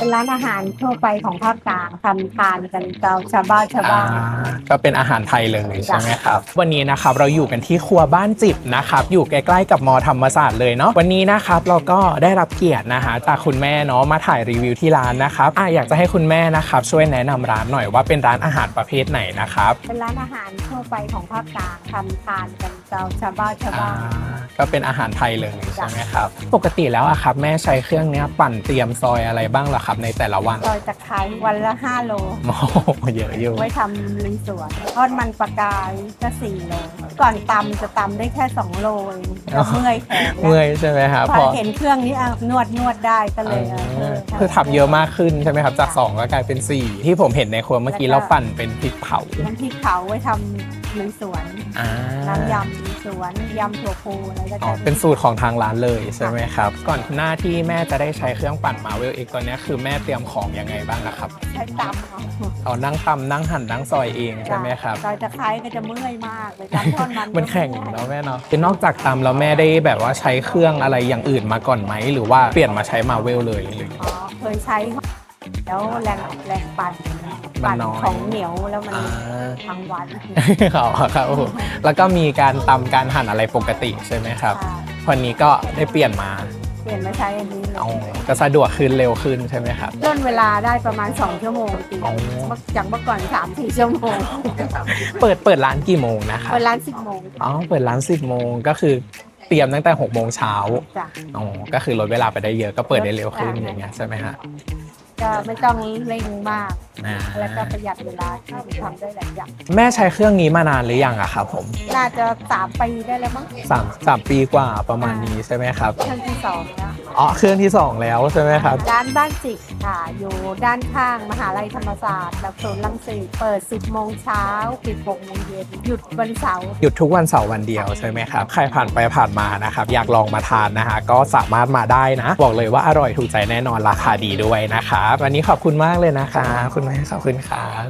เป็นร้านอาหารทั่วไปของภาคกลางทำทานกันเจ้าชาวบ้านชาวบ้าน อ่าก็เป็นอาหารไทยเลยใช่ไหมครับ วันนี้นะครับเราอยู่กันที่ครัวบ้านจิบนะครับ อยู่ใกล้ๆกับมอธรรมศาสตร์เลยเนาะวันนี้นะครับเราก็ได้รับเกียรตินะฮะจากคุณแม่เนาะมาถ่ายรีวิวที่ร้านนะครับอะอยากจะให้คุณแม่นะครับช่วยแนะนำร้านหน่อยว่าเป็นร้านอาหารประเภทไหนนะครับเป็นร้านอาหารทั่วไปของภาคกลางทำทานกันเจ้าชาวบ้านชาวอ่าบ้าน ก็เป็นอาหารไทยเลยใช่ไหมครับ ปกติแล้วอะครับแม่ใช้เครื่องเนี้ยปั่นเตรียมซอยอะไรบ้างเหรอครับในแต่ละวันซอยตะไคร้วันละ 5 โล โอ้โหเยอะอยู่ไว้ทำลุยสวนทอดมันปลากายก็4โล ก่อนตำจะตำได้แค่ 2 โลเองก็เมื่อยแขนแล้วเมื่อยใช่ไหมครับพอเห็นเครื่องนี้อะนวดนวดได้ก็เลยเออเออคือทำเยอะมากขึ้นใช่ไหมครับ จาก 2 ก็กลายเป็น 4 ที่ผมเห็นในครัวเมื่อกี้เราปั่นเป็นพริกเผา น้ำพริกเผาไว้ทำ ลุยสวนอ่าน้ำยำลุยสวนยำถั่วพูอะไรก็อ๋อจะเป็นสูตรของทางร้านเลยใช่ไหมครับ ก่อนหน้าที่แม่จะได้ใช้เครื่องปั่นมาเวลเอกตัวเนี้ยคือแม่เตรียมของยังไงบ้างนะครับใช้ตำเอาเอานั่งตำนั่งหั่นนั่งซอยเองใช่ไหมครับ ซอยตะไคร้ก็จะเมื่อยมากเลยตำทอดมันมันแข่งเนาะแม่เนาะคือนอกจากตำแล้วแม่ได้แบบว่าใช้เครื่องอะไรอย่างอื่นมาก่อนไหมหรือว่าเปลี่ยนมาใช้มาเวลเลยหรืออ๋อเคยใช้ แล้วแรงแรงปั่นมันปั่นน้อย ของเหนียวแล้วมันอ่า ทั้งวันครับครับผมแล้วก็มีการตำการหั่นอะไรปกติใช่ไหมครับ ค่ะวันนี้ก็ได้เปลี่ยนมาเปลี่ยนมาใช้อันนี้เลยเอาก็สะดวกขึ้นเร็วขึ้นใช่ไหมครับย่นเวลาได้ประมาณ 2 ชั่วโมงตีอ๋อ จากเมื่อก่อน 3-4 ชั่วโมงเปิดเปิดร้านกี่โมงนะครับเปิดร้าน10โมงอ๋อเปิดร้าน 10โมงก็คือเตรียมตั้งแต่6โมงเช้าจ้ะ อ๋อก็คือลดเวลาไปได้เยอะก็เปิดได้เร็วขึ้นอ่าอย่างเงี้ยใช่ไหมฮะ ก็ไม่ต้องเร่งมาก อ่าแล้วก็ประหยัดเวลาที่ทำได้หลายอย่างแม่ใช้เครื่องนี้มานานหรือยังอะครับผมน่าจะสามปีได้แล้วมั้งสามสามปีกว่าประมาณนี้ใช่ไหมครับ เครื่องที่สองแล้ว อ๋อเครื่องที่สองแล้วใช่ไหมครับ ร้านบ้านจิกค่ะ อยู่ด้านข้างมหาลัยธรรมศาสตร์แบบโซนลังสิตเปิด 10 โมงเช้าปิด6โมงเย็นหยุดวันเสาร์หยุดทุกวันเสาร์วันเดียวใช่ไหมครับ ใครผ่านไปผ่านมานะครับ อยากลองมาทานนะฮะก็สามารถมาได้นะ บอกเลยว่าอร่อยถูกใจแน่นอนราคาดีด้วยนะครับวันนี้ขอบคุณมากเลยนะคะคุณแม่ขอบคุณครับ